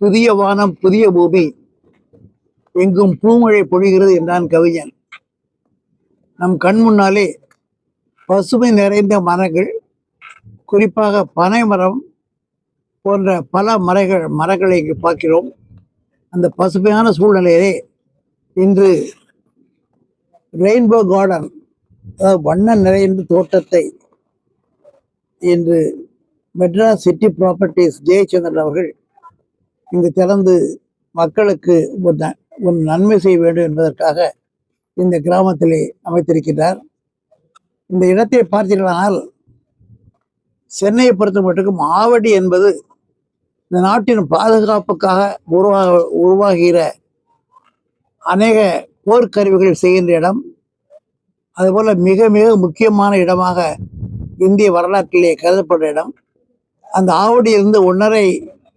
புதிய வானம் புதிய பூமி எங்கும் பூமழை பொழிகிறது என்றான் கவிஞன். நம் கண் முன்னாலே பசுமை நிறைந்த மரங்கள் குறிப்பாக பனை மரம் போன்ற பல மரங்கள் மரங்களை இங்கு பார்க்கிறோம். அந்த பசுமையான சூழ்நிலையிலே இன்று ரெயின்போ கார்டன் அதாவது வண்ண நிறைந்த தோட்டத்தை இன்று மெட்ராஸ் சிட்டி ப்ராப்பர்ட்டிஸ் ஜெயச்சந்திரன் அவர்கள் இங்கு திறந்து மக்களுக்கு ஒரு ஒரு நன்மை செய்ய வேண்டும் என்பதற்காக இந்த கிராமத்திலே அமைத்திருக்கிறார். இந்த இடத்தை பார்த்தீர்களானால் சென்னையை பொறுத்த மட்டுக்கும் ஆவடி என்பது இந்த நாட்டின் பாதுகாப்புக்காக உருவாக உருவாகிற அநேக போர்க்கருவிகள் செய்கின்ற இடம். அதுபோல மிக மிக முக்கியமான இடமாக இந்திய வரலாற்றிலே கருதப்படுற இடம். அந்த ஆவடியிலிருந்து ஒன்றரை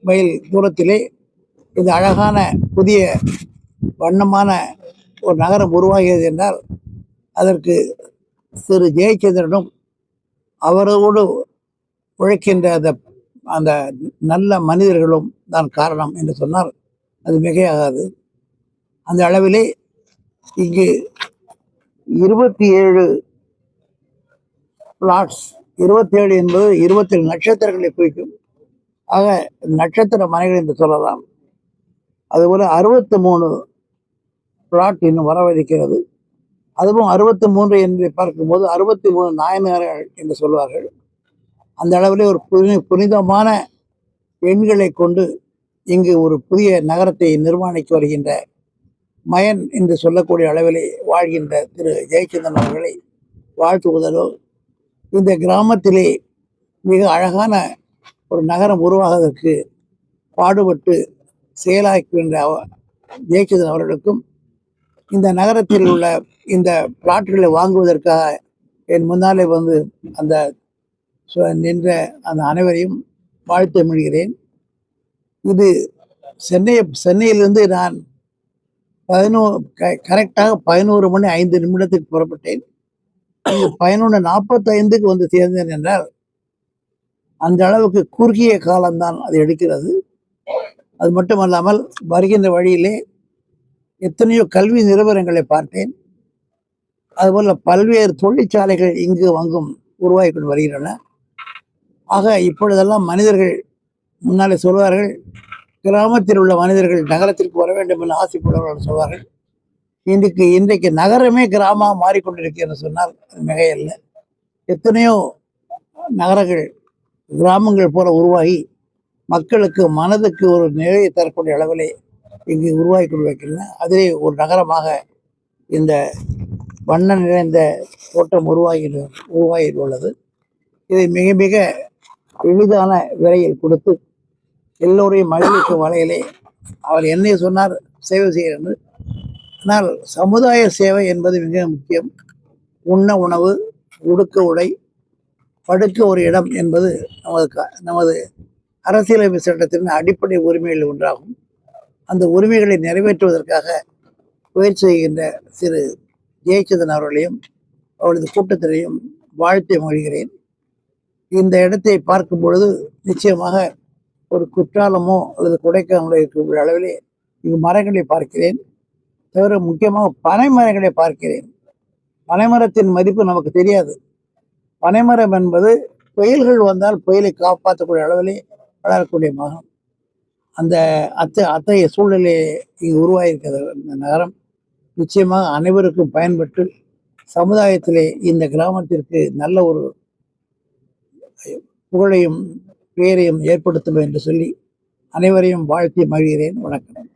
மைல் தூரத்திலே இந்த அழகான புதிய வண்ணமான ஒரு நகரம் உருவாகியது என்றால் அதற்கு திரு ஜெயச்சந்திரனும் அவரோடு உழைக்கின்ற அந்த அந்த நல்ல மனிதர்களும் தான் காரணம் என்று சொன்னால் அது மிகையாகாது. அந்த அளவிலே இங்கு இருபத்தி ஏழு பிளாட்ஸ் இருபத்தேழு என்பது இருபத்தேழு நட்சத்திரங்களை குறிக்கும். ஆக நட்சத்திர மனைகள் என்று சொல்லலாம். அதுபோல் அறுபத்தி மூணு பிளாட் இன்னும் வரவிருக்கிறது அதுவும் அறுபத்தி மூன்று என்று பார்க்கும்போது அறுபத்தி மூணு நாயனார்கள் என்று சொல்வார்கள். அந்த அளவிலே ஒரு புனி புனிதமான எண்களை கொண்டு இங்கு ஒரு புதிய நகரத்தை நிர்மாணித்து வருகின்ற மயன் என்று சொல்லக்கூடிய அளவிலே வாழ்கின்ற திரு ஜெயச்சந்திரன் அவர்களை வாழ்த்துவதலோ இந்த கிராமத்திலே மிக அழகான ஒரு நகரம் உருவாவதற்கு பாடுபட்டு செயலாக்குகின்ற அவ- ஜெயச்சந்திரன் அவர்களுக்கும் இந்த நகரத்தில் உள்ள இந்த பிளாட்டுகளை வாங்குவதற்காக என் முன்னாலே வந்து அந்த சு- நின்ற அந்த அனைவரையும் வாழ்த்து மொழிகிறேன். இது சென்னை சென்னையிலிருந்து நான் பதினோ க கரெக்டாக பதினோரு மணி ஐந்து நிமிடத்துக்கு புறப்பட்டேன். இங்கு பதினொன்று நாற்பத்தைந்துக்கு வந்து சேர்ந்தேன் என்றால் அந்த அளவுக்கு குறுகிய காலம்தான் அது எடுக்கிறது. அது மட்டுமல்லாமல் வருகின்ற வழியிலே எத்தனையோ கல்வி நிறுவனங்களை பார்த்தேன். அதுபோல் பல்வேறு தொழிற்சாலைகள் இங்கு அங்கும் உருவாகி கொண்டு வருகின்றன. ஆக இப்பொழுதெல்லாம் மனிதர்கள் முன்னாலே சொல்வார்கள் கிராமத்தில் உள்ள மனிதர்கள் நகரத்திற்கு வர வேண்டும் என்று ஆசைப்படுவார்கள் சொல்வார்கள். இன்றைக்கு இன்றைக்கு நகரமே கிராமமாக மாறிக்கொண்டிருக்கு என்று சொன்னால் அது மிகையல்ல. எத்தனையோ நகரங்கள் கிராமங்கள் போல உருவாகி மக்களுக்கு மனதுக்கு ஒரு நிலையை தரக்கூடிய அளவிலே இங்கு உருவாகி கொண்டு வைக்கின்றன அதிலே ஒரு நகரமாக இந்த வண்ண நிறைந்த தோட்டம் உருவாகி உருவாகி உள்ளது இதை மிக மிக எளிதான விலையில் கொடுத்து எல்லோரையும் மகிழ்விக்கும் வகையிலே அவர் என்னை சொன்னார் சேவை செய்ய என்று ஆனால் சமுதாய சேவை என்பது மிக முக்கியம். உண்ண உணவு உடுக்க உடை படுக்க ஒரு இடம் என்பது நமது க- நமது அரசியலமைப்பு சட்டத்தின் அடிப்படை உரிமைகள் ஒன்றாகும். அந்த உரிமைகளை நிறைவேற்றுவதற்காக முயற்சி செய்கின்ற திரு ஜெயச்சந்திரன் அவர்களையும் அவரது கூட்டத்திலையும் வாழ்த்தை மொழிகிறேன் இந்த இடத்தை பார்க்கும் பொழுது நிச்சயமாக ஒரு குற்றாலமோ அல்லது கொடைக்கானலோ இருக்கக்கூடிய அளவிலே இங்கு மரங்களை பார்க்கிறேன். தவிர முக்கியமாக பனைமரங்களை பார்க்கிறேன். பனைமரத்தின் மதிப்பு நமக்கு தெரியாது. பனைமரம் என்பது புயல்கள் வந்தால் புயலை காப்பாற்றக்கூடிய அளவிலே வளரக்கூடிய மரம். அந்த அத்த அத்தகைய சூழ்நிலை இங்கு உருவாகியிருக்கிறது இந்த நகரம் நிச்சயமாக அனைவருக்கும் பயன்பட்டு சமுதாயத்திலே இந்த கிராமத்திற்கு நல்ல ஒரு புகழையும் பேரையும் ஏற்படுத்தும் என்று சொல்லி அனைவரையும் வாழ்த்தி மகிழ்கிறேன். வணக்கம்.